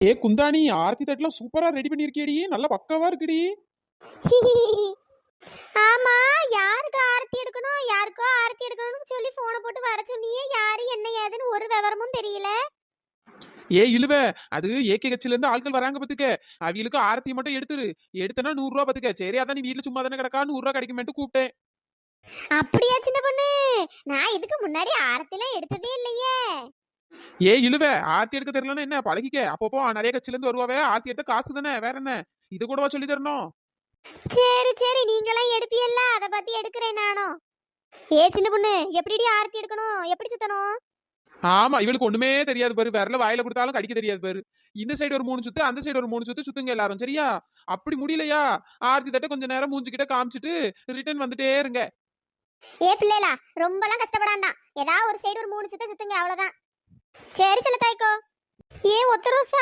ஏ குந்தாணி ஆர்த்தி தட்டுலாம் சூப்பரா ரெடி பண்ணிருக்கியடி. நல்லா பக்காவா இருக்குடி. ஆமா யாருக்கு ஆரத்தி எடுக்கணும் யாருக்கோ ஆரத்தி எடுக்கணும்னு சொல்லி போனை போட்டு வர சொன்னியே யாரு என்ன ஏதுன்னு ஒரு விவரமும் தெரியல. ஏ இழுவ அது ஏகே கட்சில இருந்து ஆட்கள் வராங்க பத்துக்க. அவங்களுக்கு ஆரத்தி மட்டும் எடுத்துரு. எடுத்தனா நூறு ரூபா பத்துக்க. சரி அதான் நீ வீட்டுல சும்மா தானே கிடக்கா நூறு ரூபா கிடைக்குமேட்டு கூப்பிட்டேன். அப்படியா சின்ன பொண்ணு? நான் இதுக்கு முன்னாடி ஆரத்திலாம் எடுத்ததே இல்லையே. ஏ இழுவ ஆர்த்தி எடுக்க தெரியலன்னா என்ன? பழகிக்க. அப்பப்போ நிறைய கட்சில இருந்து வருவாவே ஆர்த்தி எடுத்த காசு தானே வேற என்ன? இது கூடவா சொல்லி தரணும்? சரி சரி நீங்களாம் எடுப்பியல்ல. அதை பத்தி எடுக்கிறேன் நானும் ஏ சின்ன பொண்ணு எப்படிடி ஆரத்தி எடுக்கணும்? எப்படி சுத்தணும்? ஆமா இவளுக்கு ஒண்ணுமே தெரியாது பாரு. விரல வாயில கொடுத்தாலும் கடிக்க தெரியாது பாரு. இந்த சைடு ஒரு மூணு சுத்து அந்த சைடு ஒரு மூணு சுத்து சுத்துங்க எல்லாரும் சரியா? அப்படி முடியலையா? ஆர்த்தி தட்ட கொஞ்ச நேரம் மூஞ்சிக்கிட்ட காமிச்சிட்டு ரிட்டர்ன் வந்துட்டே இருங்க. ஏ பிள்ளைகளா ரொம்பலாம் கஷ்டப்படாண்டாம். ஏதாவது ஒரு சைடு ஒரு மூணு சுத்த சுத்துங்க அவ்வளவுதான். சரி சில தாய்க்கோ ஏ ஒத்த ரோசா.